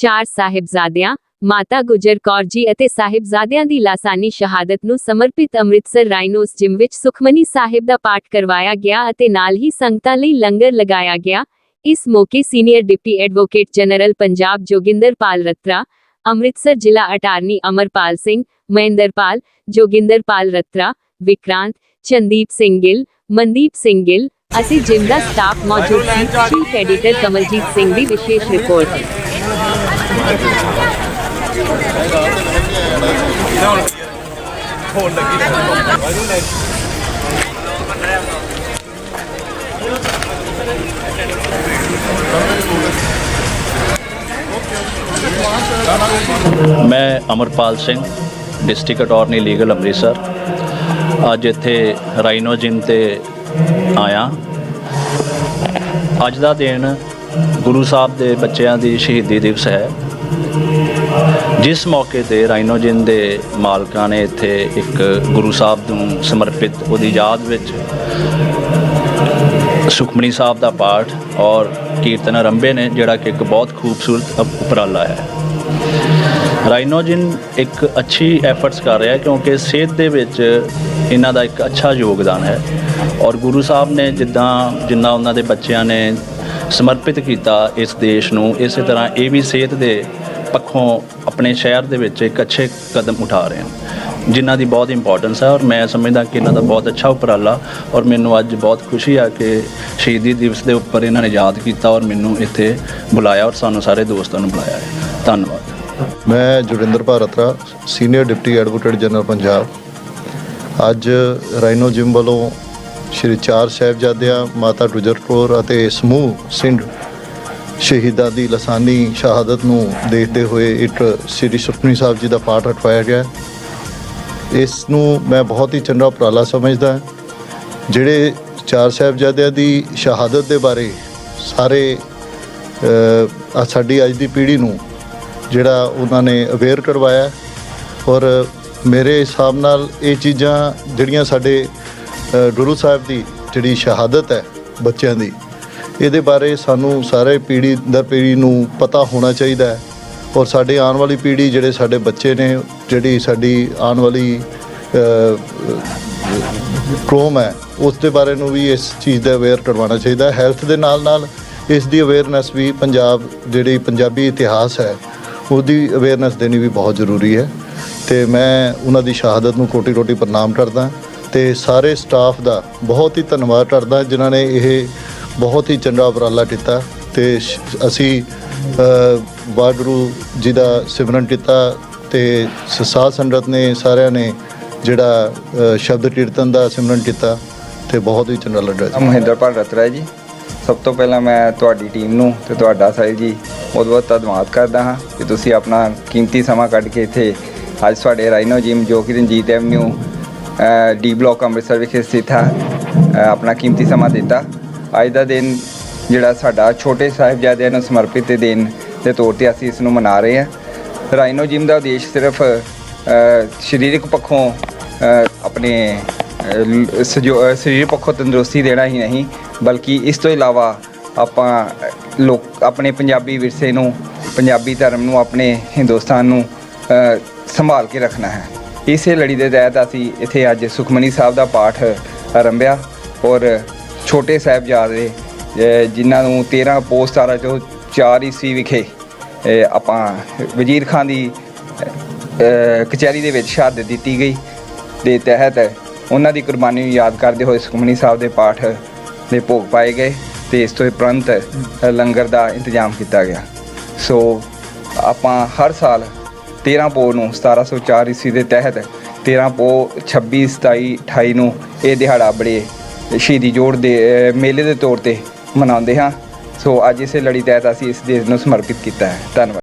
ਚਾਰ ਸਾਹਿਬਜ਼ਾਦਿਆਂ, ਮਾਤਾ ਗੁਜਰ ਕੌਰ ਜੀ ਅਤੇ ਸਾਹਿਬਜ਼ਾਦਿਆਂ ਦੀ ਲਾਸਾਨੀ ਸ਼ਹਾਦਤ ਨੂੰ ਸਮਰਪਿਤ ਅੰਮ੍ਰਿਤਸਰ ਰਾਈਨੋਸ ਜਿਮ ਵਿੱਚ ਸੁਖਮਨੀ ਸਾਹਿਬ ਦਾ ਪਾਠ ਕਰਵਾਇਆ ਗਿਆ ਅਤੇ ਨਾਲ ਹੀ ਸੰਗਤਾਂ ਲਈ ਲੰਗਰ ਲਗਾਇਆ ਗਿਆ। ਇਸ ਮੌਕੇ senior deputy advocate general Punjab Jogindarpal Ratra, Amritsar ਜ਼ਿਲ੍ਹਾ ਅਟਾਰਨੀ ਅਮਰਪਾਲ ਸਿੰਘ ਮਹਿੰਦਰਪਾਲ ਜੋਗਿੰਦਰਪਾਲ ਰਤਰਾ, ਵਿਕਰਾਂਤ, ਚੰਦੀਪ ਸਿੰਘ ਗਿੱਲ, ਮਨਦੀਪ ਸਿੰਘ ਗਿੱਲ ਅਤੇ ਜਿਮ ਦਾ ਸਟਾਫ ਮੌਜੂਦ ਸੀ, ਚੀਫ ਐਡੀਟਰ ਕਮਲਜੀਤ ਸਿੰਘ ਦੀ ਵਿਸ਼ੇਸ਼ ਰਿਪੋਰਟ। ਮੈਂ Amarpal Singh district attorney legal Amritsar ਅੱਜ ਇੱਥੇ ਰਾਈਨੋ ਜਿਮ ਤੇ ਆਇਆ। ਅੱਜ ਦਾ ਦਿਨ ਗੁਰੂ ਸਾਹਿਬ ਦੇ ਬੱਚਿਆਂ ਦੀ ਸ਼ਹੀਦੀ ਦਿਵਸ ਹੈ। ਜਿਸ ਮੌਕੇ ਤੇ ਰਾਈਨੋ ਜਿਮ ਦੇ ਮਾਲਕਾਂ ਨੇ ਇੱਥੇ ਇੱਕ ਗੁਰੂ ਸਾਹਿਬ ਨੂੰ ਸਮਰਪਿਤ, ਉਹਦੀ ਯਾਦ ਵਿੱਚ ਸੁਖਮਨੀ ਸਾਹਿਬ ਦਾ ਪਾਠ ਔਰ ਕੀਰਤਨ ਆਰੰਭੇ ਨੇ, ਜਿਹੜਾ ਕਿ ਇੱਕ ਬਹੁਤ ਖੂਬਸੂਰਤ ਉਪਰਾਲਾ ਹੈ। ਰਾਈਨੋਜਿਨ ਇੱਕ ਅੱਛੀ ਐਫਰਟਸ ਕਰ ਰਿਹਾ ਕਿਉਂਕਿ ਸਿਹਤ ਦੇ ਵਿੱਚ ਇਹਨਾਂ ਦਾ ਇੱਕ ਅੱਛਾ ਯੋਗਦਾਨ ਹੈ। ਔਰ ਗੁਰੂ ਸਾਹਿਬ ਨੇ ਜਿੱਦਾਂ, ਜਿੰਨਾ ਉਹਨਾਂ ਦੇ ਬੱਚਿਆਂ ਨੇ ਸਮਰਪਿਤ ਕੀਤਾ ਇਸ ਦੇਸ਼ ਨੂੰ, ਇਸੇ ਤਰ੍ਹਾਂ ਇਹ ਵੀ ਸਿਹਤ ਦੇ ਪੱਖੋਂ ਆਪਣੇ ਸ਼ਹਿਰ ਦੇ ਵਿੱਚ ਇੱਕ ਅੱਛੇ ਕਦਮ ਉਠਾ ਰਹੇ ਹਨ ਜਿਨ੍ਹਾਂ ਦੀ ਬਹੁਤ ਇੰਪੋਰਟੈਂਸ ਹੈ ਔਰ ਮੈਂ ਸਮਝਦਾ ਕਿ ਇਹਨਾਂ ਦਾ ਬਹੁਤ ਅੱਛਾ ਉਪਰਾਲਾ ਔਰ ਮੈਨੂੰ ਅੱਜ ਬਹੁਤ ਖੁਸ਼ੀ ਆ ਕਿ ਸ਼ਹੀਦੀ ਦਿਵਸ ਦੇ ਉੱਪਰ ਇਹਨਾਂ ਨੇ ਯਾਦ ਕੀਤਾ ਔਰ ਮੈਨੂੰ ਇੱਥੇ ਬੁਲਾਇਆ ਔਰ ਸਾਨੂੰ ਸਾਰੇ ਦੋਸਤਾਂ ਨੂੰ ਬੁਲਾਇਆ ਹੈ। ਧੰਨਵਾਦ। ਮੈਂ Jurinder Bhartra senior deputy advocate general Punjab ਅੱਜ ਰਾਈਨੋ ਜਿਮ ਵੱਲੋਂ ਸ਼੍ਰੀ ਚਾਰ ਸਾਹਿਬਜ਼ਾਦਿਆਂ, ਮਾਤਾ ਗੁਜਰ ਕੌਰ ਅਤੇ ਸਮੂਹ ਸਿੰਘ ਸ਼ਹੀਦਾਂ ਦੀ ਲਸਾਨੀ ਸ਼ਹਾਦਤ ਨੂੰ ਦੇਖਦੇ ਹੋਏ ਇੱਕ ਸ੍ਰੀ ਸੁਖਮਨੀ ਸਾਹਿਬ ਜੀ ਦਾ ਪਾਠ ਰਖਵਾਇਆ ਗਿਆ। ਇਸ ਨੂੰ ਮੈਂ ਬਹੁਤ ਹੀ ਚੰਗਾ ਉਪਰਾਲਾ ਸਮਝਦਾ ਜਿਹੜੇ ਚਾਰ ਸਾਹਿਬਜ਼ਾਦਿਆਂ ਦੀ ਸ਼ਹਾਦਤ ਦੇ ਬਾਰੇ ਸਾਰੇ ਸਾਡੀ ਅੱਜ ਦੀ ਪੀੜ੍ਹੀ ਨੂੰ ਜਿਹੜਾ ਉਹਨਾਂ ਨੇ ਅਵੇਅਰ ਕਰਵਾਇਆ ਔਰ ਮੇਰੇ ਹਿਸਾਬ ਨਾਲ ਇਹ ਚੀਜ਼ਾਂ ਜਿਹੜੀਆਂ ਸਾਡੇ ਗੁਰੂ ਸਾਹਿਬ ਦੀ ਜਿਹੜੀ ਸ਼ਹਾਦਤ ਹੈ ਬੱਚਿਆਂ ਦੀ, ਇਹਦੇ ਬਾਰੇ ਸਾਨੂੰ ਸਾਰੇ ਪੀੜ੍ਹੀ ਦਰ ਪੀੜ੍ਹੀ ਨੂੰ ਪਤਾ ਹੋਣਾ ਚਾਹੀਦਾ ਹੈ ਔਰ ਸਾਡੇ ਆਉਣ ਵਾਲੀ ਪੀੜ੍ਹੀ ਜਿਹੜੇ ਸਾਡੇ ਬੱਚੇ ਨੇ, ਜਿਹੜੀ ਸਾਡੀ ਆਉਣ ਵਾਲੀ ਕੌਮ ਹੈ, ਉਸ ਦੇ ਬਾਰੇ ਨੂੰ ਵੀ ਇਸ ਚੀਜ਼ ਦਾ ਅਵੇਅਰ ਕਰਵਾਉਣਾ ਚਾਹੀਦਾ ਹੈਲਥ ਦੇ ਨਾਲ ਨਾਲ ਇਸ ਦੀ ਅਵੇਅਰਨੈਸ ਵੀ ਪੰਜਾਬ ਜਿਹੜੀ ਪੰਜਾਬੀ ਇਤਿਹਾਸ ਹੈ, ਉਹਦੀ ਅਵੇਅਰਨੈਸ ਦੇਣੀ ਵੀ ਬਹੁਤ ਜ਼ਰੂਰੀ ਹੈ। ਤੇ ਮੈਂ ਉਹਨਾਂ ਦੀ ਸ਼ਹਾਦਤ ਨੂੰ ਕੋਟੀ ਕੋਟੀ ਪ੍ਰਣਾਮ ਕਰਦਾ। ਤੇ ਸਾਰੇ ਸਟਾਫ ਦਾ ਬਹੁਤ ਹੀ ਧੰਨਵਾਦ ਕਰਦਾ ਜਿਨ੍ਹਾਂ ਨੇ ਇਹ ਬਹੁਤ ਹੀ ਚੰਗਾ ਉਪਰਾਲਾ ਕੀਤਾ ਤੇ ਅਸੀਂ ਅ, ਵਾਹਿਗੁਰੂ ਜੀ ਦਾ ਸਿਮਰਨ ਕੀਤਾ ਤੇ ਸ- ਸਾਧ ਸੰਗਤ ਨੇ ਸਾਰਿਆਂ ਨੇ ਜਿਹੜਾ ਸ਼ਬਦ ਕੀਰਤਨ ਦਾ ਸਿਮਰਨ ਕੀਤਾ ਤੇ ਬਹੁਤ ਹੀ ਚੰਗਾ ਲੱਗਾ ਜੀ। ਮਹਿੰਦਰਪਾਲ ਰਤਰਾ ਜੀ ਸਭ ਤੋਂ ਪਹਿਲਾਂ ਮੈਂ ਤੁਹਾਡੀ ਟੀਮ ਨੂੰ ਤੇ ਤੁਹਾਡਾ ਸਾਹਿਬ ਜੀ ਬਹੁਤ ਬਹੁਤ ਧੰਨਵਾਦ ਕਰਦਾ ਹਾਂ ਕਿ ਤੁਸੀਂ ਆਪਣਾ ਕੀਮਤੀ ਸਮਾਂ ਕੱਢ ਕੇ ਇੱਥੇ ਅੱਜ ਸਾਡੇ ਰਾਈਨੋ ਜਿਮ ਜੋ ਕਿ Ranjit avenue D block Amritsar ਵਿਖੇ ਸਥਿਤ ਹੈ। ਆਪਣਾ ਕੀਮਤੀ ਸਮਾਂ ਦਿੱਤਾ। ਅੱਜ ਦਾ ਦਿਨ ਜਿਹੜਾ ਸਾਡਾ ਛੋਟੇ ਸਾਹਿਬਜ਼ਾਦਿਆਂ ਨੂੰ ਸਮਰਪਿਤ ਦਿਨ ਦੇ ਤੌਰ ਤੇ ਅਸੀਂ ਇਸ ਨੂੰ ਮਨਾ ਰਹੇ ਹਾਂ। ਰਾਈਨੋ ਜਿਮ ਦਾ ਉਦੇਸ਼ ਸਿਰਫ ਸਰੀਰਕ ਪੱਖੋਂ ਆਪਣੇ ਸਜੋ ਅ, ਸਰੀਰ ਪੱਖੋਂ ਤੰਦਰੁਸਤੀ ਦੇਣਾ ਹੀ ਨਹੀਂ ਬਲਕਿ ਇਸ ਤੋਂ ਇਲਾਵਾ ਆਪਾਂ ਲੋਕ ਆਪਣੇ ਪੰਜਾਬੀ ਵਿਰਸੇ ਨੂੰ ਪੰਜਾਬੀ ਧਰਮ ਨੂੰ ਆਪਣੇ ਹਿੰਦੁਸਤਾਨ ਨੂੰ ਸੰਭਾਲ ਕੇ ਰੱਖਣਾ ਹੈ। ਇਸੇ ਲੜੀ ਦੇ ਤਹਿਤ ਅਸੀਂ ਇੱਥੇ ਅੱਜ ਸੁਖਮਨੀ ਸਾਹਿਬ ਦਾ ਪਾਠ ਆਰੰਭਿਆ ਔਰ ਛੋਟੇ ਸਾਹਿਬਜ਼ਾਦੇ ਜਿਨ੍ਹਾਂ ਨੂੰ 13 ਪੋਸਟ 1704 ਈਸਵੀ ਵਿਖੇ ਆਪਾਂ ਵਜ਼ੀਰ ਖਾਨ ਦੀ ਕਚਹਿਰੀ ਦੇ ਵਿੱਚ ਸ਼ਹਾਦਤ ਦਿੱਤੀ ਗਈ। ਦੇ ਤਹਿਤ ਉਹਨਾਂ ਦੀ ਕੁਰਬਾਨੀ ਨੂੰ ਯਾਦ ਕਰਦੇ ਹੋਏ ਸੁਖਮਨੀ ਸਾਹਿਬ ਦੇ ਪਾਠ ਦੇ ਭੋਗ ਪਾਏ ਗਏ ਤੇ ਇਸ ਤੋਂ ਉਪਰੰਤ ਲੰਗਰ ਦਾ ਇੰਤਜ਼ਾਮ ਕੀਤਾ ਗਿਆ। ਸੋ ਆਪਾਂ ਹਰ ਸਾਲ 13 ਪੋ ਨੂੰ 1704 ਈਸਵੀ ਦੇ ਤਹਿਤ 13 ਪੋ 26 27 28 ਨੂੰ ਇਹ ਦਿਹਾੜਾ ਬੜੇ ਸ਼ਹੀਦੀ ਜੋੜ ਦੇ ਮੇਲੇ ਦੇ ਤੌਰ ਤੇ ਮਨਾਉਂਦੇ ਹਾਂ। ਸੋ ਅੱਜ ਇਸੇ ਲੜੀ ਤਹਿਤ ਅਸੀਂ ਇਸ ਦੇਸ਼ ਨੂੰ ਸਮਰਪਿਤ ਕੀਤਾ ਹੈ। ਧੰਨਵਾਦ।